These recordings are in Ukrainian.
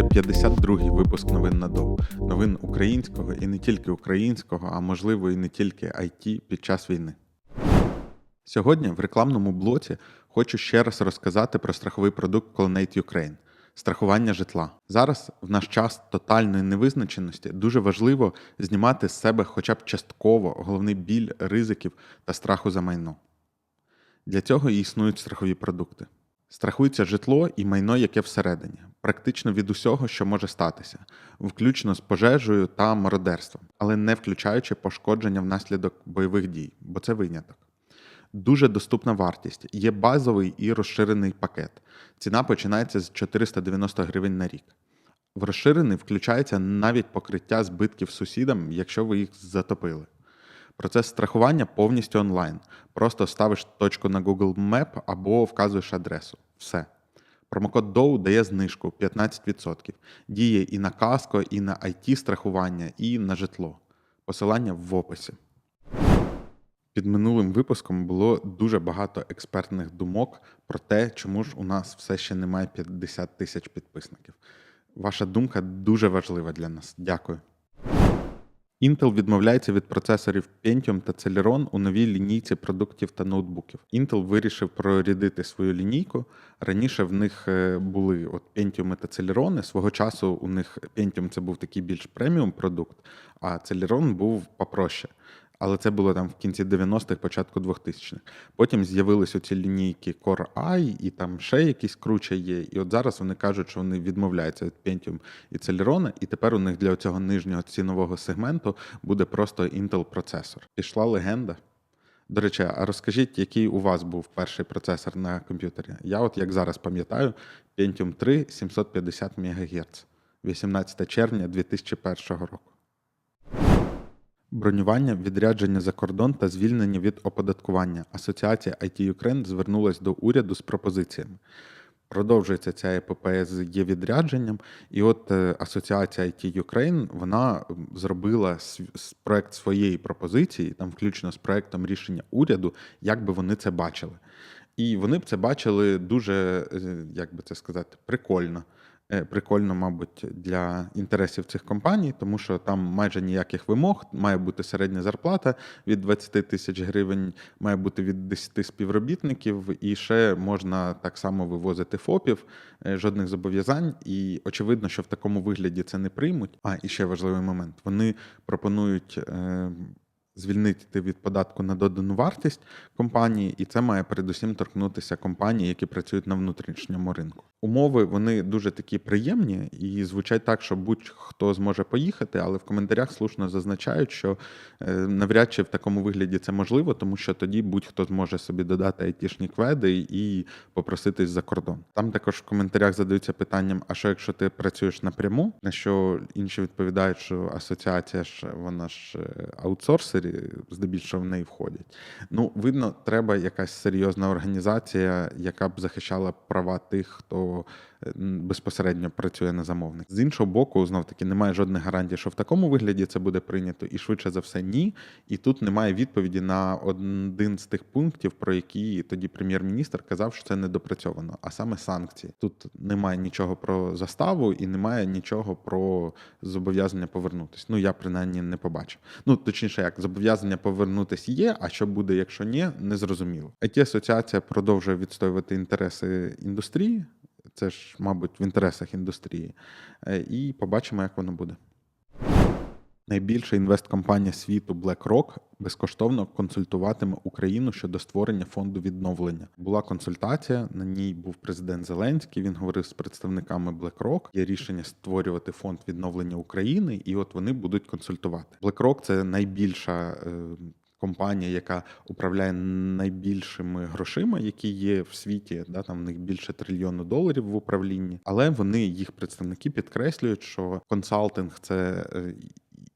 Це 52-й випуск новин на ДОВ. Новин українського і не тільки українського, а можливо і не тільки IT під час війни. Сьогодні в рекламному блоці хочу ще раз розказати про страховий продукт Colonnade Ukraine – страхування житла. Зараз, в наш час тотальної невизначеності, дуже важливо знімати з себе хоча б частково головний біль ризиків та страху за майно. Для цього і існують страхові продукти. Страхується житло і майно, яке всередині, практично від усього, що може статися, включно з пожежею та мародерством, але не включаючи пошкодження внаслідок бойових дій, бо це виняток. Дуже доступна вартість. Є базовий і розширений пакет. Ціна починається з 490 гривень на рік. В розширений включається навіть покриття збитків сусідам, якщо ви їх затопили. Процес страхування повністю онлайн. Просто ставиш точку на Google Map або вказуєш адресу. Все. Промокод DOW дає знижку 15%. Діє і на каско, і на IT страхування, і на житло. Посилання в описі. Під минулим випуском було дуже багато експертних думок про те, чому ж у нас все ще немає 50 тисяч підписників. Ваша думка дуже важлива для нас. Дякую. Intel відмовляється від процесорів Pentium та Celeron у новій лінійці продуктів та ноутбуків. Intel вирішив прорядити свою лінійку. Раніше в них е, були от Pentium та Celeron. Свого часу у них Pentium це був такий більш преміум продукт, а Celeron був попроще. Але це було там в кінці 90-х, початку 2000-х. Потім з'явились оці лінійки Core i, і там ще якісь круче є. І от зараз вони кажуть, що вони відмовляються від Pentium і Celeron, і тепер у них для цього нижнього цінового сегменту буде просто Intel процесор. Пішла легенда. До речі, а розкажіть, який у вас був перший процесор на комп'ютері? Я, от як зараз пам'ятаю, Pentium 3 750 МГц, 18 червня 2001 року. Бронювання, відрядження за кордон та звільнення від оподаткування. Асоціація IT Ukraine звернулась до уряду з пропозиціями. Продовжується ця епопея з є відрядженням, і от е, Асоціація IT Ukraine вона зробила проект своєї пропозиції, там включно з проектом рішення уряду, як би вони це бачили. І вони б це бачили дуже, е, як би це сказати, прикольно. Е, Прикольно, мабуть, для інтересів цих компаній, тому що там майже ніяких вимог, має бути середня зарплата від 20 тисяч гривень, має бути від 10 співробітників, і ще можна так само вивозити ФОПів, е, жодних зобов'язань. І очевидно, що в такому вигляді це не приймуть. А і ще важливий момент: вони пропонують. Звільнити від податку на додану вартість компанії, і це має передусім торкнутися компаній, які працюють на внутрішньому ринку. Умови вони дуже такі приємні і звучать так, що будь-хто зможе поїхати, але в коментарях слушно зазначають, що е, навряд чи в такому вигляді це можливо, тому що тоді будь-хто зможе собі додати айтішні кведи і попроситись за кордон. Там також в коментарях задаються питанням: а що якщо ти працюєш напряму? На що інші відповідають, що асоціація ж вона ж е, здебільшого в неї входять. Ну, видно, треба якась серйозна організація, яка б захищала права тих, хто е, безпосередньо працює на замовник. З іншого боку, знов таки немає жодних гарантій, що в такому вигляді це буде прийнято, і швидше за все ні. І тут немає відповіді на один з тих пунктів, про які тоді прем'єр-міністр казав, що це недопрацьовано, а саме санкції. Тут немає нічого про заставу і немає нічого про зобов'язання повернутися. Ну я принаймні не побачив. Ну точніше, як зобов'язання повернутися є. А що буде, якщо ні, не зрозуміло. it асоціація продовжує відстоювати інтереси індустрії. Це ж, мабуть, в інтересах індустрії. Е, І побачимо, як воно буде. Найбільша інвесткомпанія світу BlackRock безкоштовно консультуватиме Україну щодо створення фонду відновлення. Була консультація. На ній був президент Зеленський. Він говорив з представниками BlackRock. Є рішення створювати фонд відновлення України, і от вони будуть консультувати. BlackRock – це найбільша. е, Компанія, яка управляє найбільшими грошима, які є в світі, да там в них більше трильйону доларів в управлінні, але вони їх представники підкреслюють, що консалтинг це е,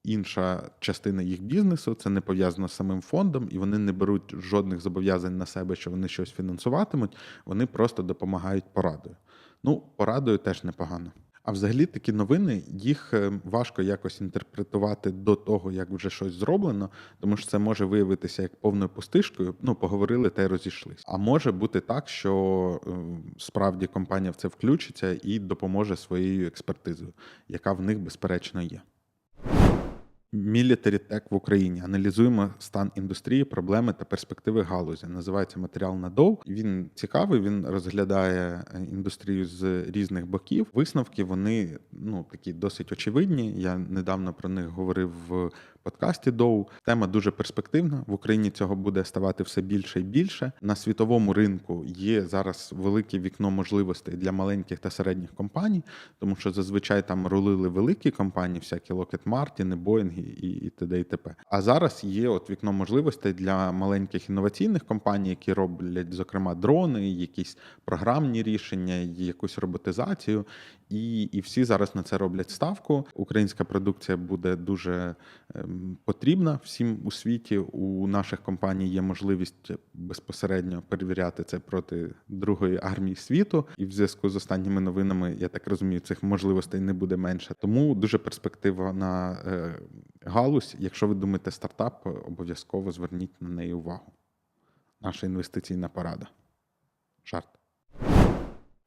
інша частина їх бізнесу, це не пов'язано з самим фондом, і вони не беруть жодних зобов'язань на себе, що вони щось фінансуватимуть. Вони просто допомагають порадою. Ну, порадою теж непогано. А взагалі такі новини, їх е, важко якось інтерпретувати до того, як вже щось зроблено, тому що це може виявитися як повною пустишкою. Ну, поговорили та й розійшлись. А може бути так, що е, справді компанія в це включиться і допоможе своєю експертизою, яка в них безперечно є. Military Tech в Україні. Аналізуємо стан індустрії, проблеми та перспективи галузі. Називається матеріал надов. Він цікавий. Він розглядає е, індустрію з різних боків. Висновки вони ну такі досить очевидні. Я недавно про них говорив в подкасті. Доу тема дуже перспективна. В Україні цього буде ставати все більше і більше. На світовому ринку є зараз велике вікно можливостей для маленьких та середніх компаній, тому що зазвичай там рулили великі компанії, всякі Lockheed Martin, Boeing і, і т.д. і т.п. А зараз є от вікно можливостей для маленьких інноваційних компаній, які роблять, зокрема, дрони, якісь програмні рішення, якусь роботизацію. І, і всі зараз на це роблять ставку. Українська продукція буде дуже ем, потрібна всім у світі. У наших компаній є можливість безпосередньо перевіряти це проти другої армії світу. І в зв'язку з останніми новинами, я так розумію, цих можливостей не буде менше. Тому дуже перспективна е, галузь. Якщо ви думаєте стартап, обов'язково зверніть на неї увагу. Наша інвестиційна порада. Жарт.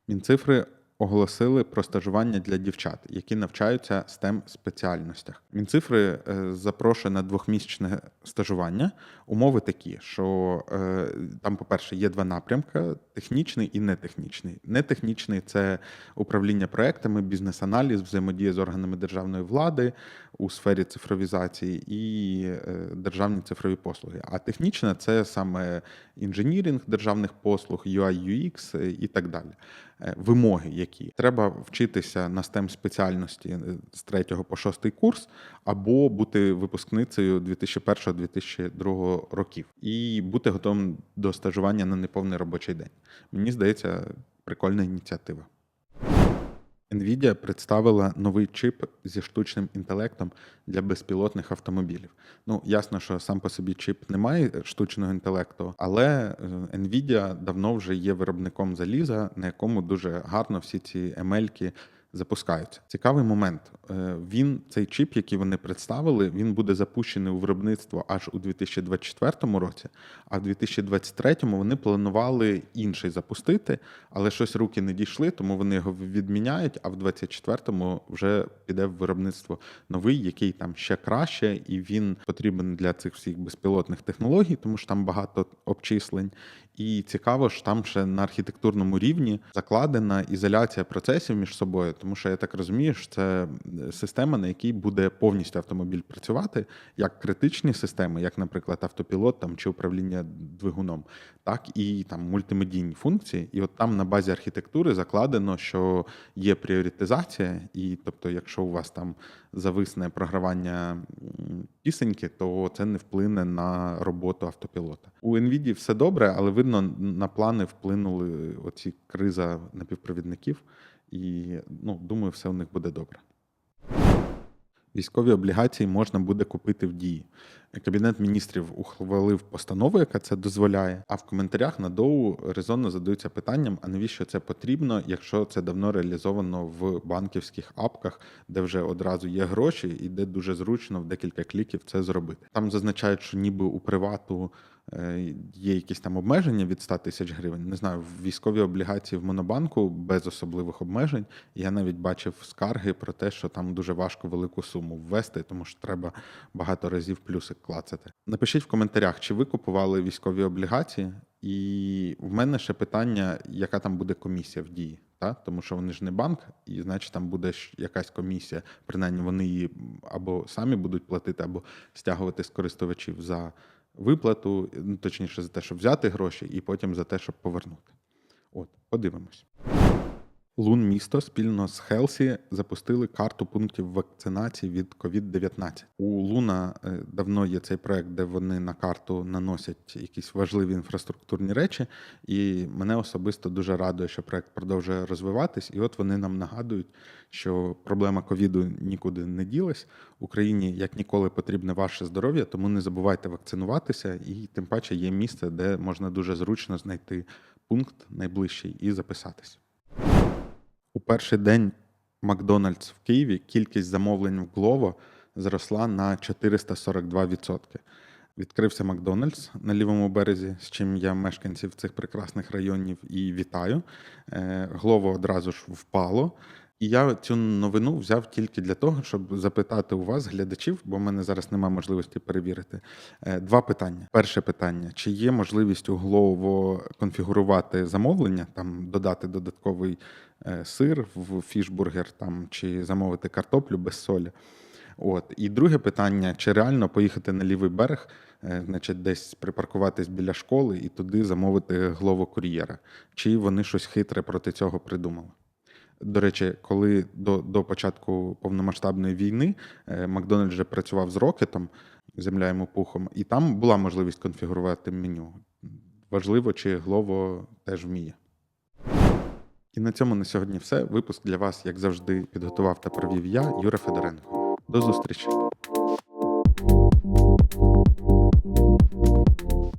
Мінцифри оголосили про стажування для дівчат, які навчаються stem спеціальностях. Мінцифри е, запрошує на двохмісячне стажування. Умови такі, що е, там, по-перше, є два напрямки: технічний і нетехнічний. Нетехнічний це управління проектами, бізнес-аналіз, взаємодія з органами державної влади у сфері цифровізації і е, державні цифрові послуги. А технічна це саме інженіринг державних послуг, UI, UX і так далі. Е, Вимоги, які треба вчитися на STEM спеціальності е, з 3 по 6 курс, або бути випускницею 2001-2002 років, і бути готовим до стажування на неповний робочий день. Мені здається, прикольна ініціатива. Nvidia представила новий чип зі штучним інтелектом для безпілотних автомобілів. Ну, ясно, що сам по собі чип не має штучного інтелекту, але е, Nvidia давно вже є виробником заліза, на якому дуже гарно всі ці емельки запускаються. Цікавий момент. Е, Він цей чип, який вони представили, він буде запущений у виробництво аж у 2024 році. А в 2023 вони планували інший запустити, але щось руки не дійшли, тому вони його відміняють. А в 2024 вже піде в виробництво новий, який там ще краще, і він потрібен для цих всіх безпілотних технологій, тому що там багато обчислень. І цікаво ж, там ще на архітектурному рівні закладена ізоляція процесів між собою, тому що я так розумію, що це система, на якій буде повністю автомобіль працювати, як критичні системи, як, наприклад, автопілот там чи управління двигуном, так і там мультимедійні функції. І от там на базі архітектури закладено, що є пріоритизація, і тобто, якщо у вас там зависне програвання пісеньки, то це не вплине на роботу автопілота. У NVIDIA все добре, але видно, на плани вплинули оці криза напівпровідників, і ну, думаю, все у них буде добре. Військові облігації можна буде купити в дії. Кабінет міністрів ухвалив постанову, яка це дозволяє. А в коментарях на доу резонно задаються питанням: а навіщо це потрібно, якщо це давно реалізовано в банківських апках, де вже одразу є гроші, і де дуже зручно в декілька кліків це зробити. Там зазначають, що ніби у привату е, є якісь там обмеження від 100 тисяч гривень. Не знаю, військові облігації в Монобанку без особливих обмежень. Я навіть бачив скарги про те, що там дуже важко велику суму ввести, тому що треба багато разів плюсик клацати. Напишіть в коментарях, чи ви купували військові облігації, і в мене ще питання, яка там буде комісія в дії. Та? Тому що вони ж не банк, і значить там буде якась комісія. Принаймні вони її або самі будуть платити, або стягувати з користувачів за виплату, ну, точніше за те, щоб взяти гроші, і потім за те, щоб повернути. От, подивимось. Лун місто спільно з Хелсі запустили карту пунктів вакцинації від COVID-19. У Луна е, давно є цей проект, де вони на карту наносять якісь важливі інфраструктурні речі. І мене особисто дуже радує, що проект продовжує розвиватись. І от вони нам нагадують, що проблема ковіду нікуди не ділась. Україні як ніколи потрібне ваше здоров'я, тому не забувайте вакцинуватися, і тим паче є місце, де можна дуже зручно знайти пункт найближчий і записатись. У перший день Макдональдс в Києві кількість замовлень в Glovo зросла на 442%. Відкрився Макдональдс на лівому березі, з чим я мешканців цих прекрасних районів і вітаю. Глово Glovo одразу ж впало. І я цю новину взяв тільки для того, щоб запитати у вас, глядачів, бо в мене зараз немає можливості перевірити. Е, Два питання. Перше питання: чи є можливість у Glovo конфігурувати замовлення, там додати додатковий е, сир в фішбургер там, чи замовити картоплю без солі? От. І друге питання: чи реально поїхати на лівий берег, е, значить, десь припаркуватись біля школи і туди замовити Glovo кур'єра? Чи вони щось хитре проти цього придумали? До речі, коли до, до початку повномасштабної війни е, Макдональдс вже працював з Рокетом, земля йому пухом, і там була можливість конфігурувати меню. Важливо, чи Glovo теж вміє. І на цьому на сьогодні все. Випуск для вас, як завжди, підготував та провів я, Юра Федоренко. До зустрічі!